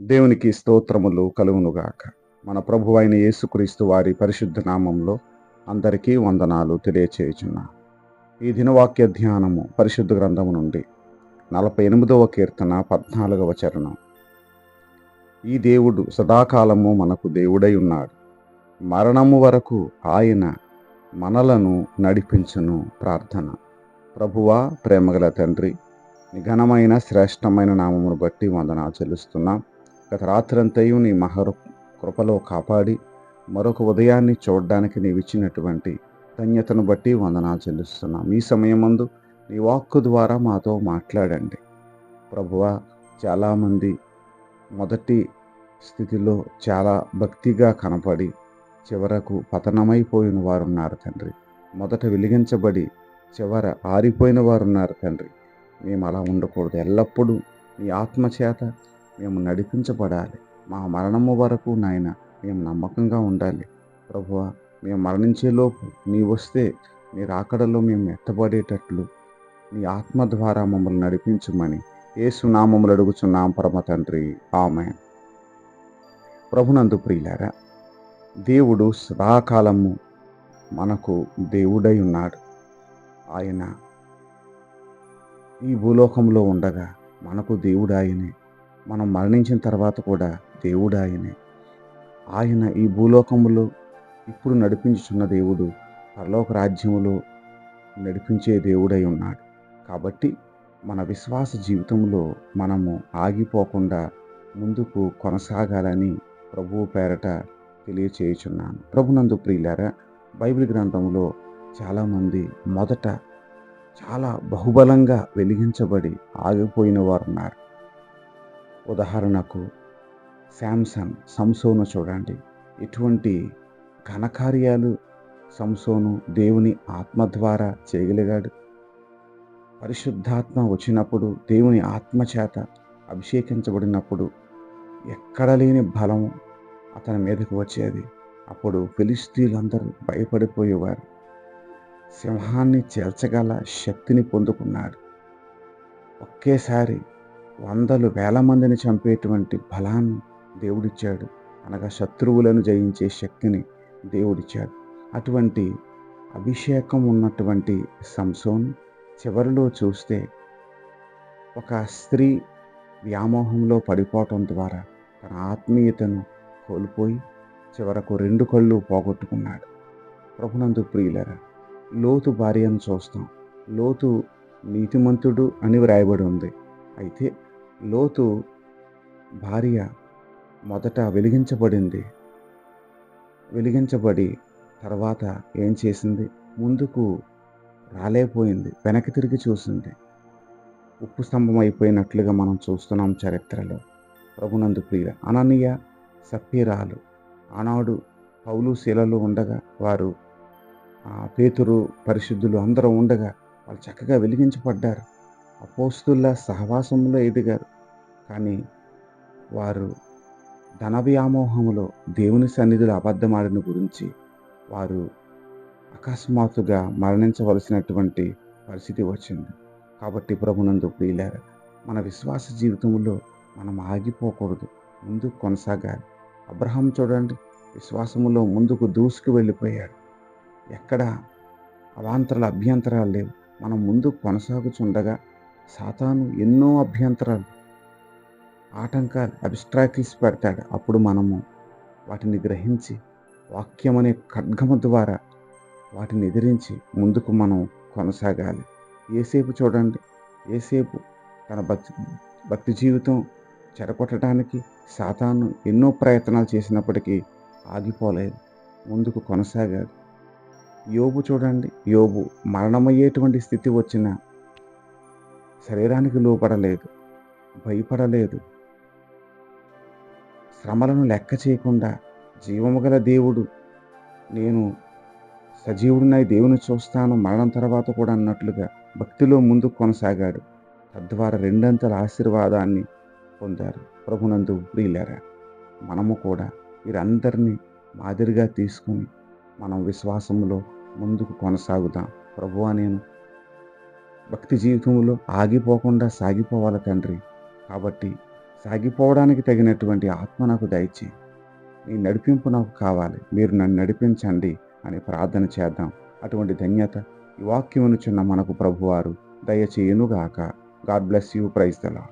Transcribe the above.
దేవునికి స్తోత్రములు కలుగునుగాక. మన ప్రభు అయిన యేసుక్రీస్తు వారి పరిశుద్ధ నామంలో అందరికీ వందనాలు తెలియచేయుచున్నా. ఈ దినవాక్య ధ్యానము పరిశుద్ధ గ్రంథము నుండి నలభై ఎనిమిదవ కీర్తన పద్నాలుగవ చరణం. ఈ దేవుడు సదాకాలము మనకు దేవుడై ఉన్నాడు. మరణము వరకు ఆయన మనలను నడిపించును ప్రార్థన. ప్రభువా ప్రేమగల తండ్రి నిఘనమైన శ్రేష్టమైన నామమును బట్టి వందనాలు చెల్లిస్తున్నాం. గత రాత్రంతయు నీ మహరు కృపలో కాపాడి మరొక ఉదయాన్ని చూడడానికి నీవు ఇచ్చినటువంటి ధన్యతను బట్టి వందనాలు చెల్లిస్తున్నాం. ఈ సమయమందు నీ వాక్కు ద్వారా మాతో మాట్లాడండి. ప్రభువా చాలామంది మొదటి స్థితిలో చాలా భక్తిగా కనపడి చివరకు పతనమైపోయిన వారు ఉన్నారు తండ్రి. మొదట వెలిగించబడి చివర ఆరిపోయిన వారు ఉన్నారు తండ్రి. మేము అలా ఉండకూడదు. ఎల్లప్పుడూ నీ ఆత్మచేత మేము నడిపించబడాలి. మా మరణము వరకు నాయన మేము నమ్మకంగా ఉండాలి. ప్రభువ మేము మరణించేలోపు నీ వస్తే నీ రాకడలో మేము ఎత్తబడేటట్లు నీ ఆత్మ ద్వారా మమ్మల్ని నడిపించమని ఏసునామములు అడుగుచున్నాం పరమ తండ్రి. ఆమె ప్రభునందు ప్రియులారా దేవుడు సదాకాలము మనకు దేవుడై ఉన్నాడు. ఆయన ఈ భూలోకంలో ఉండగా మనకు దేవుడు ఆయనే. మనం మరణించిన తర్వాత కూడా దేవుడు ఆయనే ఆయన ఈ భూలోకములో ఇప్పుడు నడిపించుచున్న దేవుడు పరలోక రాజ్యములో నడిపించే దేవుడై ఉన్నాడు. కాబట్టి మన విశ్వాస జీవితంలో మనము ఆగిపోకుండా ముందుకు కొనసాగాలని ప్రభువు పేరట తెలియచేయుచున్నాను. ప్రభునందు ప్రియులారా బైబిల్ గ్రంథంలో చాలామంది మొదట చాలా బహుబలంగా వెలిగించబడి ఆగిపోయిన వారు ఉన్నారు ఉదాహరణకు శాంసంగ్ సంసోను చూడండి. ఇటువంటి ఘనకార్యాలు సంసోను దేవుని ఆత్మ ద్వారా చేయగలిగాడు. పరిశుద్ధాత్మ వచ్చినప్పుడు దేవుని ఆత్మ చేత అభిషేకించబడినప్పుడు ఎక్కడ లేని బలం అతని మీదకు వచ్చేది. అప్పుడు ఫిలిస్తీన్లందరూ భయపడిపోయేవారు. సింహాన్ని చేర్చగల శక్తిని పొందుకున్నాడు ఒకేసారి వందలు వేల మందిని చంపేటువంటి బలాన్ని దేవుడిచ్చాడు. అనగా శత్రువులను జయించే శక్తిని దేవుడిచ్చాడు. అటువంటి అభిషేకం ఉన్నటువంటి సంసోన్ చివరిలో చూస్తే ఒక స్త్రీ వ్యామోహంలో పడిపోవటం ద్వారా తన ఆత్మీయతను కోల్పోయి చివరకు రెండు కళ్ళు పోగొట్టుకున్నాడు. ప్రభునందు ప్రియులరా లోతు భార్యను చూస్తాం. లోతు నీతిమంతుడు అని వ్రాయబడి ఉంది. అయితే లోతు భార్య మొదట వెలిగించబడింది. వెలిగించబడి తర్వాత ఏం చేసింది? ముందుకు రాలేపోయింది వెనక్కి తిరిగి చూసింది. ఉప్పు స్తంభం అయిపోయినట్లుగా మనం చూస్తున్నాం చరిత్రలో. ప్రభునందు ప్రియ అననీయ సప్పీరాలు. ఆనాడు పౌలు శీలలు ఉండగా వారు పేతురు పరిశుద్ధులు అందరూ ఉండగా వాళ్ళు చక్కగా వెలిగించబడ్డారు. అపోస్తుల సహవాసంలో ఎదిగారు. కానీ వారు ధన వ్యామోహములో దేవుని సన్నిధిలో అబద్ధమాడిన గురించి వారు అకస్మాత్తుగా మరణించవలసినటువంటి పరిస్థితి వచ్చింది. కాబట్టి ప్రభునందు ప్రియులారు మన విశ్వాస జీవితంలో మనం ఆగిపోకూడదు. ముందుకు కొనసాగాలి. అబ్రహం చూడండి విశ్వాసములో ముందుకు దూసుకు వెళ్ళిపోయాడు. ఎక్కడ అవాంతరాలు అభ్యంతరాలు లేవు. మనం ముందుకు కొనసాగుచుండగా సాతాను ఎన్నో అభ్యంతరాలు ఆటంకాలు అబ్స్ట్రాకిల్స్ పెడతాడు. అప్పుడు మనము వాటిని గ్రహించి వాక్యం అనే ఖడ్గము ద్వారా వాటిని ఎదిరించి ముందుకు మనం కొనసాగాలి. ఏసేపు చూడండి. ఏసేపు తన భక్తి భక్తి జీవితం చెరగొట్టడానికి సాతాను ఎన్నో ప్రయత్నాలు చేసినప్పటికీ ఆగిపోలేదు. ముందుకు కొనసాగాడు యోబు చూడండి. యోబు మరణమయ్యేటువంటి స్థితి వచ్చిన శరీరానికి లోపడలేదు భయపడలేదు. శ్రమలను లెక్క చేయకుండా జీవము గల దేవుడు నేను సజీవుడినై దేవుని చూస్తాను మరణం తర్వాత కూడా అన్నట్లుగా భక్తిలో ముందుకు కొనసాగాడు. తద్వారా రెండంతల ఆశీర్వాదాన్ని పొందారు. ప్రభునందు ప్రియులారా మనము కూడా వీరందరినీ మాదిరిగా తీసుకుని మనం విశ్వాసంలో ముందుకు కొనసాగుదాం. ప్రభువా నేను భక్తి జీవితంలో ఆగిపోకుండా సాగిపోవాలి తండ్రి. కాబట్టి సాగిపోవడానికి తగినటువంటి ఆత్మ నాకు దయచే మీ నడిపింపు నాకు కావాలి మీరు నన్ను నడిపించండి అని ప్రార్థన చేద్దాం. అటువంటి ధన్యత ఈ వాక్యమునుచున్న మనకు ప్రభువారు దయచేయునుగాక. God bless you. ప్రైజ్ దలా